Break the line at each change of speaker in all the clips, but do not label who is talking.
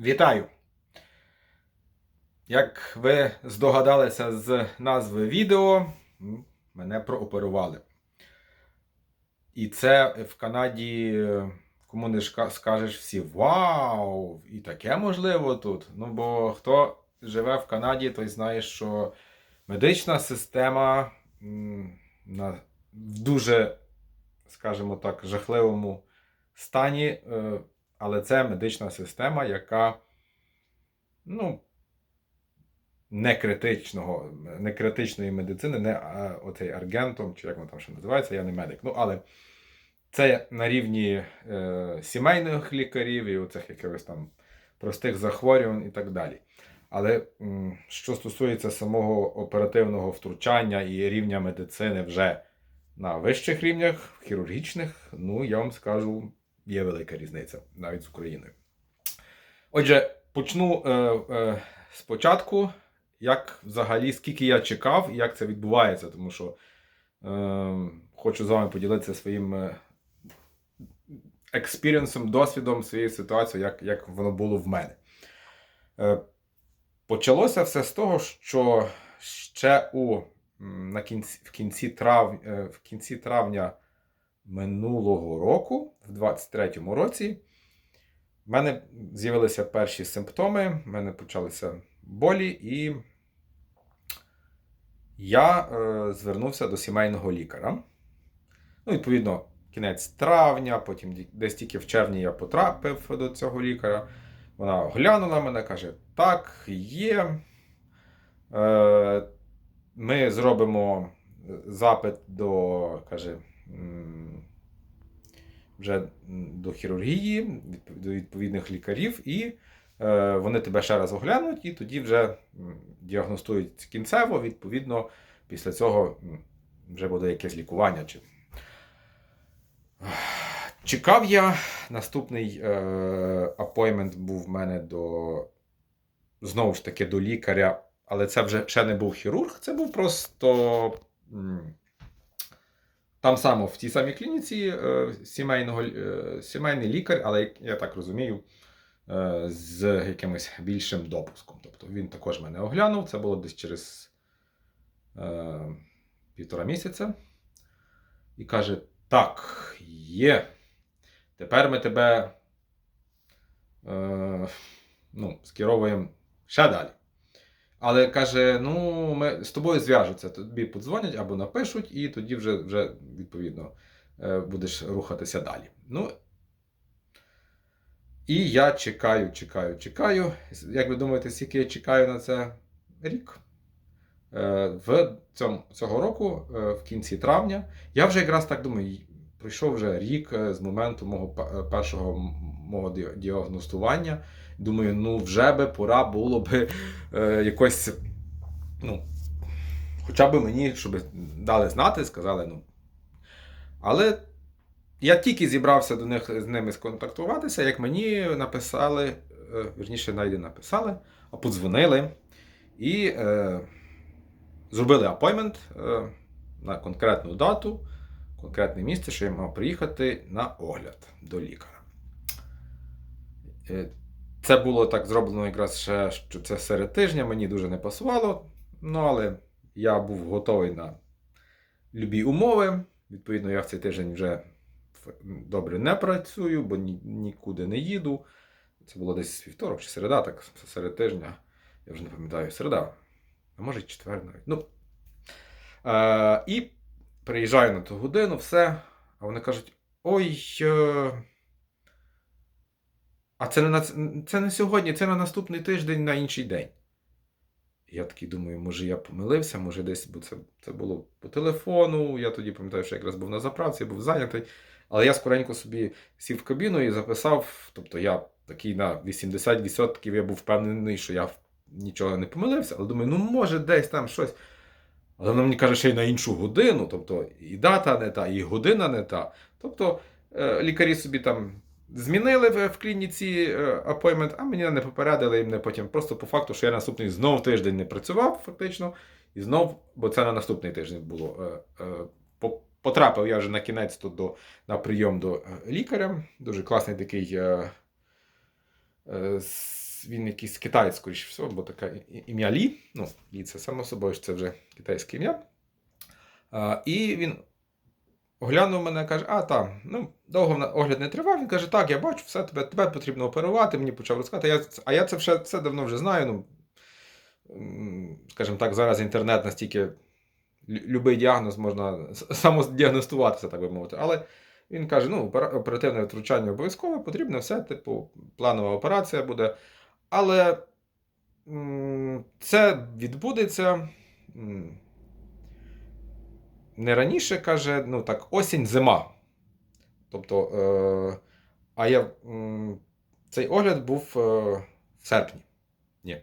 Вітаю! Як ви здогадалися з назви відео, мене прооперували. І це в Канаді, е, кому не скажеш всі Вау! І таке можливо тут. Ну, бо хто живе в Канаді, той знає, що медична система в дуже, скажімо так, жахливому стані. Але це медична система, яка ну, не критичного, не критичної медицини, не а, оцей аргентом, чи як воно там ще називається, я не медик. Ну, але це на рівні е, сімейних лікарів і оцих якихось там простих захворювань і так далі. Але що стосується самого оперативного втручання і рівня медицини вже на вищих рівнях, хірургічних, ну я вам скажу, є велика різниця навіть з Україною. Отже, почну е, е, спочатку, як взагалі, скільки я чекав і як це відбувається, тому що е, хочу з вами поділитися своїм е, експіріенсом, досвідом своєї ситуації, як, як воно було в мене. Е, почалося все з того, що ще у, на кінці, в, кінці трав, е, в кінці травня минулого року, в 23-му році, в мене з'явилися перші симптоми, в мене почалися болі, і я е, звернувся до сімейного лікаря. Ну, відповідно, кінець травня, потім десь тільки в червні я потрапив до цього лікаря. Вона оглянула мене, каже: так, є. Е, ми зробимо запит до, каже, вже до хірургії, до відповідних лікарів, і е, вони тебе ще раз оглянуть, і тоді вже діагностують кінцево, відповідно, після цього вже буде якесь лікування. Чи... Чекав я, наступний е, апоймент був в мене до знову ж таки до лікаря, але це вже ще не був хірург, це був просто. Там само в тій самій клініці е, сімейного, е, сімейний лікар, але я так розумію, е, з якимось більшим допуском. Тобто він також мене оглянув. Це було десь через е, півтора місяця. І каже: Так, є. Тепер ми тебе е, ну, скеровуємо ще далі. Але каже: ну, ми з тобою зв'яжуться, тобі подзвонять або напишуть, і тоді вже, вже відповідно е, будеш рухатися далі. Ну, і я чекаю, чекаю, чекаю. Як ви думаєте, скільки я чекаю на це рік? Е, В цьому, цього року, е, в кінці травня, я вже якраз так думаю, пройшов вже рік з моменту мого першого мого діагностування. Думаю, ну вже би пора було би е, якось, ну, хоча б мені, щоб дали знати, сказали, ну. Але я тільки зібрався до них з ними сконтактуватися, як мені написали, е, вірніше, навіть написали, а подзвонили і е, зробили апоймент е, на конкретну дату, конкретне місце, що я мав приїхати на огляд до лікаря. Це було так зроблено якраз ще, що це серед тижня, мені дуже не пасувало. Ну, але я був готовий на любі умови. Відповідно, я в цей тиждень вже добре не працюю, бо ні, нікуди не їду. Це було десь вівторок чи середа, так серед тижня. Я вже не пам'ятаю, середа. А може й четвер навіть. Ну. Е, і приїжджаю на ту годину, все. А вони кажуть: ой. Е, а це не, на, це не сьогодні, це на наступний тиждень на інший день. Я такий думаю, може я помилився, може десь, бо це, це було по телефону. Я тоді пам'ятаю, що якраз був на заправці, був зайнятий. Але я скоренько собі сів в кабіну і записав. Тобто я такий на 80% я був впевнений, що я нічого не помилився, але думаю, ну може десь там щось. Але вона мені каже, ще й на іншу годину, тобто і дата не та, і година не та. Тобто е, лікарі собі там змінили в, клініці апоймент, а мені не попередили і мене потім просто по факту, що я наступний знов тиждень не працював, фактично, і знов, бо це на наступний тиждень було. е, е, по- Потрапив я вже на кінець тут на прийом до е, лікаря. Дуже класний такий з- він якийсь китаєць, скоріш всього, бо таке ім'я Лі. Ну, Лі це само собою, це вже китайське ім'я. І він оглянув мене, каже: а там, ну, довго огляд не тривав. Він каже, так, я бачу, все, тебе, тебе потрібно оперувати. Мені почав розказати. Я, а я це все це давно вже знаю. Ну, скажімо так, зараз інтернет настільки лю- любий діагноз можна самодіагностуватися, так би мовити. Але він каже: ну, оперативне втручання обов'язково, потрібно все, типу, планова операція буде. Але це відбудеться. Не раніше, каже, ну так, осінь, зима. Тобто, е, а я, м, цей огляд був е, в серпні. Ні.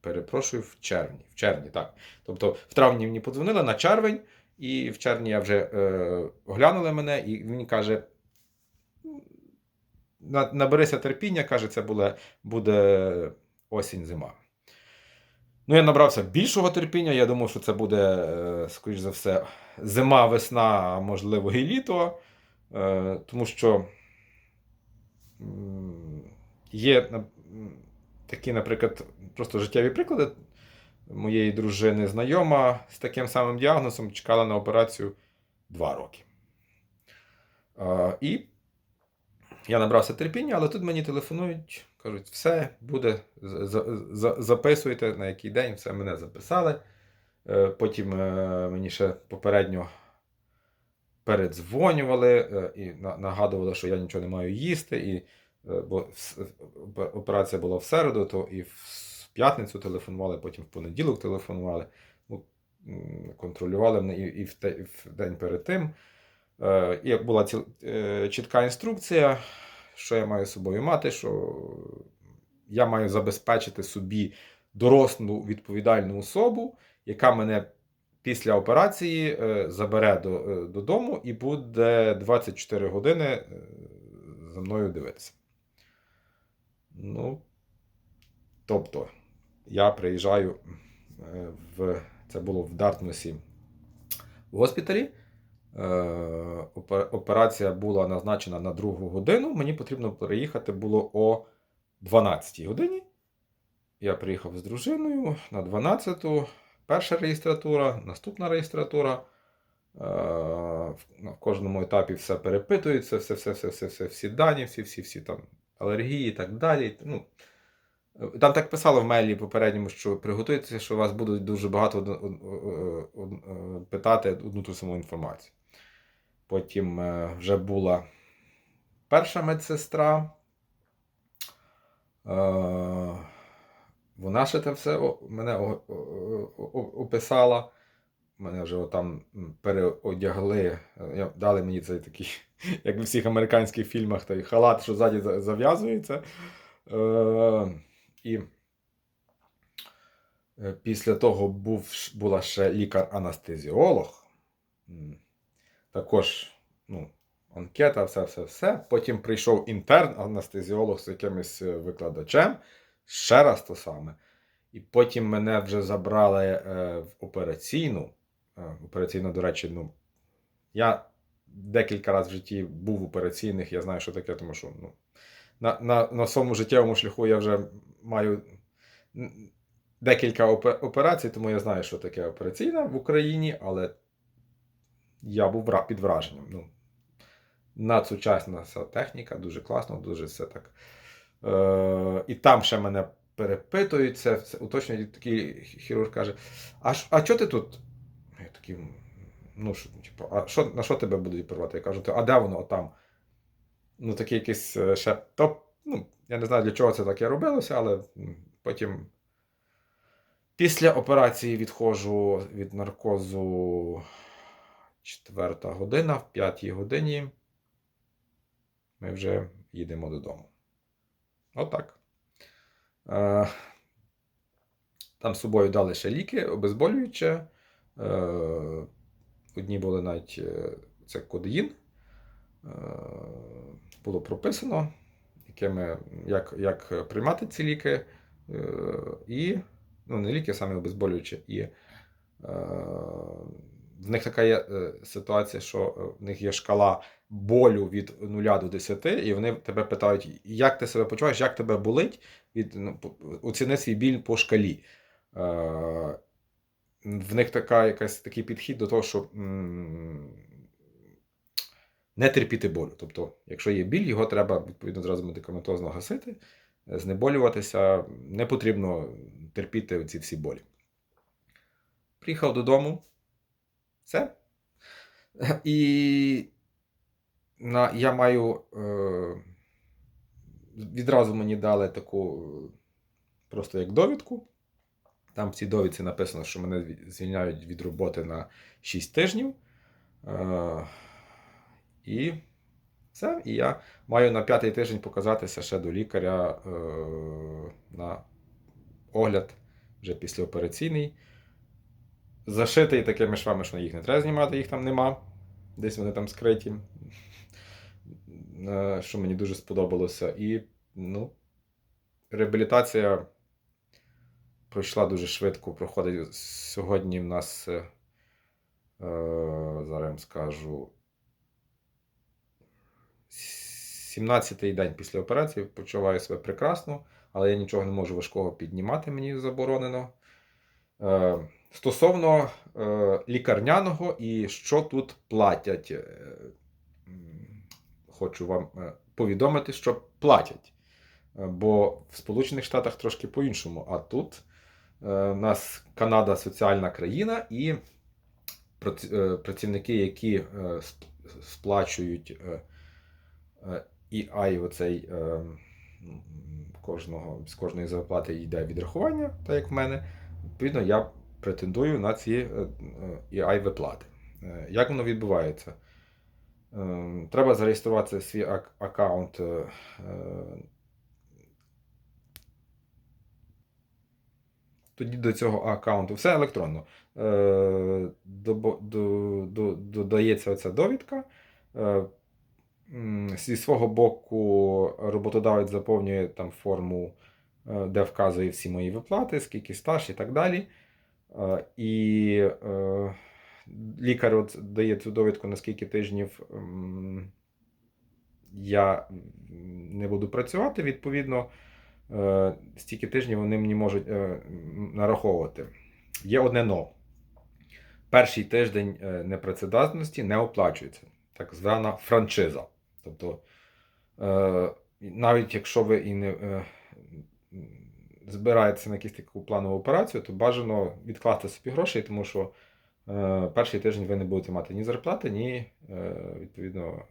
Перепрошую, в червні. В червні, так. Тобто, в травні мені подзвонили на червень, і в червні я вже е, оглянули мене, і він каже: наберися терпіння, каже, це буде, буде осінь-зима. Ну, я набрався більшого терпіння. Я думав, що це буде, е, скоріш за все, зима, весна, а можливо, і літо. Е, Тому що є такі, наприклад, просто життєві приклади. Моєї дружини знайома з таким самим діагнозом чекала на операцію 2 роки. Е, І я набрався терпіння, але тут мені телефонують, кажуть, все, буде, за- за- за- записуйте, на який день, все мене записали. Е, Потім е, мені ще попередньо передзвонювали е, і нагадували, що я нічого не маю їсти. І, бо операція була в середу, то і в п'ятницю телефонували, потім в понеділок телефонували. Ну, контролювали мене і, і в день перед тим. Е, І була ціл, е, чітка інструкція, що я маю з собою мати, що я маю забезпечити собі дорослу відповідальну особу, яка мене після операції е, забере до, додому і буде 24 години за мною дивитися. Ну, тобто, я приїжджаю в. Це було в Дартмусі в госпіталі. Е, опе- Операція була назначена на другу годину. Мені потрібно приїхати було о 12 годині. Я приїхав з дружиною на 12-ту. Перша реєстратура, наступна реєстратура. Е, На кожному етапі все перепитується, все, все, все, все, все, всі дані, всі, всі, всі там алергії і так далі. Ну, там так писало в мейлі попередньому, що приготуйтеся, що вас будуть дуже багато е, питати одну ту саму інформацію. Потім е, вже була перша медсестра. Е, Вона ще це все мене описала. Мене вже там переодягли. е, Дали мені цей такий, як в всіх американських фільмах, той халат, що ззаді зав'язується. І після того був, була ще лікар-анестезіолог. Також ну, анкета, все, все, все. Потім прийшов інтерн-анестезіолог з якимось е, викладачем. Ще раз то саме. І потім мене вже забрали е, в операційну. Е, операційну, до речі, ну, я декілька разів в житті був в операційних, я знаю, що таке, тому що ну, на, на, на своєму життєвому шляху я вже маю декілька операцій, тому я знаю, що таке операційна в Україні, але я був під враженням. Ну, надсучасна вся техніка, дуже класно, дуже все так. Е, і там ще мене перепитують, це, це уточнюють, такий хірург каже: А, а чого ти тут? Я такий, ну, що, типу, а що, на що тебе будуть оперувати? Я кажу, а де воно там? Ну, такий якийсь е, ще топ. Ну, я не знаю, для чого це таке робилося, але потім. Після операції відходжу від наркозу четверта година, в п'ятій годині ми вже їдемо додому. Отак. Е, Там з собою дали ще ліки, обезболююче. Е, Одні були навіть е, це кодеїн. Було прописано, якими, як, як приймати ці ліки. І, ну, не ліки, а саме обезболюючі. І в них така є е, ситуація, що е, в них є шкала болю від 0 до 10, і вони тебе питають, як ти себе почуваєш, як тебе болить, від, ну, оціни свій біль по шкалі. Е, в них така, якась, такий підхід до того, що м, не терпіти болю. Тобто, якщо є біль, його треба відповідно зразу медикаментозно гасити, знеболюватися, не потрібно терпіти ці всі болі. Приїхав додому, все. І на, я маю. Е, відразу мені дали таку е, просто як довідку. Там в цій довідці написано, що мене звільняють від роботи на 6 тижнів. Е, і все. І я маю на п'ятий тиждень показатися ще до лікаря е, на огляд вже післяопераційний. Зашитий такими швами, що їх не треба знімати, їх там нема. Десь вони там скриті. Е, Що мені дуже сподобалося. І, ну, реабілітація пройшла дуже швидко. Проходить сьогодні в нас, е, е, зараз скажу, 17-й день після операції почуваю себе прекрасно, але я нічого не можу важкого піднімати, мені заборонено. Е, Стосовно е, лікарняного і що тут платять, е, хочу вам е, повідомити, що платять. Е, Бо в Сполучених Штатах трошки по-іншому. А тут е, нас Канада соціальна країна, і е, працівники, які е, сплачують е, е, EI, оцей е, кожного, з кожної зарплати йде відрахування, так як в мене. Відповідно, я претендую на ці е, е, EI виплати. Е, Як воно відбувається? Е, Треба зареєструвати свій ак- аккаунт. е, е, Тоді до цього аккаунту все електронно. Е, Додається оця довідка. Е, Зі свого боку роботодавець заповнює там форму, е, де вказує всі мої виплати, скільки стаж і так далі. Е, І е, лікар от дає цю довідку, на скільки тижнів я не буду працювати. Відповідно, е, стільки тижнів вони мені можуть нараховувати. Є одне но. Перший тиждень непрацездатності не оплачується, так звана франшиза. Тобто, навіть якщо ви і не м, збираєтеся на якусь таку планову операцію, то бажано відкласти собі грошей, тому що е, перший тиждень ви не будете мати ні зарплати, ні е, відповідно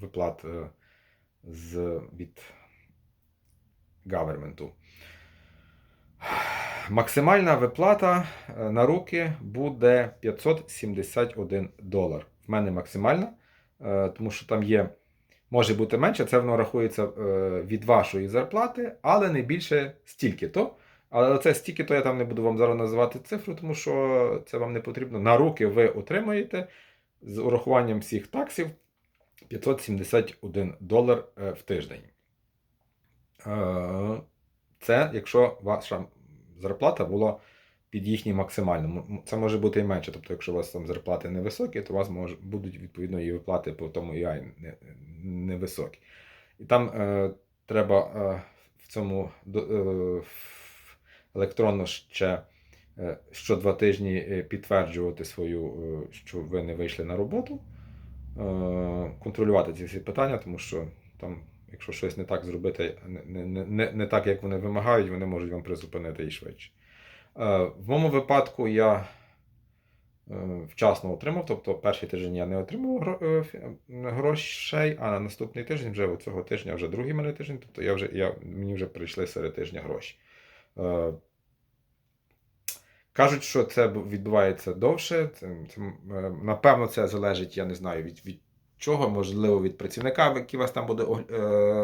виплат е, з, від гаверменту. Максимальна виплата е, на руки буде 571 долар. В мене максимальна, е, тому що там є, може бути менше, це воно рахується е, від вашої зарплати, але не більше стільки-то. Але це стільки-то я там не буду вам зараз називати цифру, тому що це вам не потрібно. На руки ви отримаєте з урахуванням всіх таксів 571 долар е, в тиждень. Е, Це якщо ваша зарплата була під їхнім максимальним. Це може бути і менше. Тобто, якщо у вас там зарплати невисокі, то у вас може, будуть відповідно і виплати по тому не- невисокі. І там е, треба е, в цьому е, електронно ще е, що два тижні е, підтверджувати свою, е, що ви не вийшли на роботу, контролювати ці всі питання, тому що там, якщо щось не так зробити, не, не, не, не так, як вони вимагають, вони можуть вам призупинити і швидше. Е, В моєму випадку я е, вчасно отримав, тобто перший тиждень я не отримав е, грошей, а на наступний тиждень, вже цього тижня, вже другий мене тиждень, тобто я вже, я, мені вже прийшли серед тижня гроші. Кажуть, що це відбувається довше. Це, це, напевно, це залежить, я не знаю, від, від чого, можливо, від працівника, який вас там буде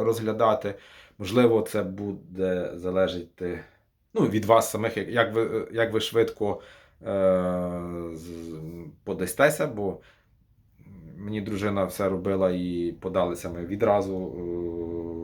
розглядати. Можливо, це буде залежати ну, від вас самих, як, ви, як ви швидко е, подастеся, бо мені дружина все робила і подалися ми відразу. Е,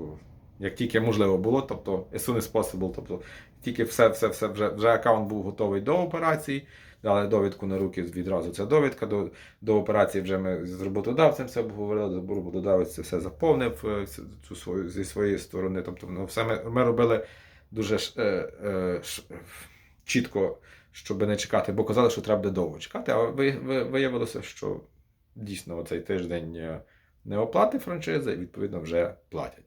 як тільки можливо було, тобто as soon as possible, тобто тільки все, все, все вже, вже аккаунт був готовий до операції. Дали довідку на руки відразу. Ця довідка до, до операції вже ми з роботодавцем все обговорили. Роботодавець це все заповнив е, цю свою зі своєї сторони. Тобто, ну, все ми, ми робили дуже е, е, чітко, щоб не чекати, бо казали, що треба буде довго чекати. А ви, ви, виявилося, що дійсно оцей тиждень е, не оплати франшизи, і відповідно вже платять.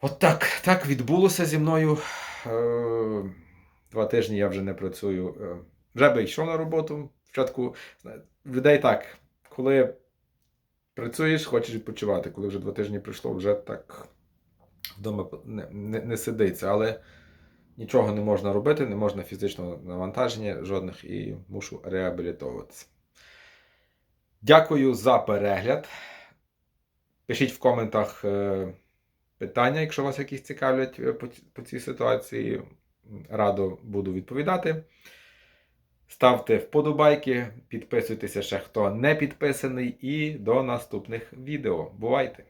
От так, так відбулося зі мною. Е, Два тижні я вже не працюю. Е, Вже би йшов на роботу. Спочатку людей так, коли працюєш, хочеш відпочивати. Коли вже два тижні пройшло, вже так вдома не, не, не сидиться. Але нічого не можна робити, не можна фізичного навантаження жодних і мушу реабілітовуватися. Дякую за перегляд. Пишіть в коментах е, питання, якщо вас якісь цікавлять е, по, по цій ситуації. Радо буду відповідати. Ставте вподобайки, підписуйтеся ще хто не підписаний, і до наступних відео. Бувайте!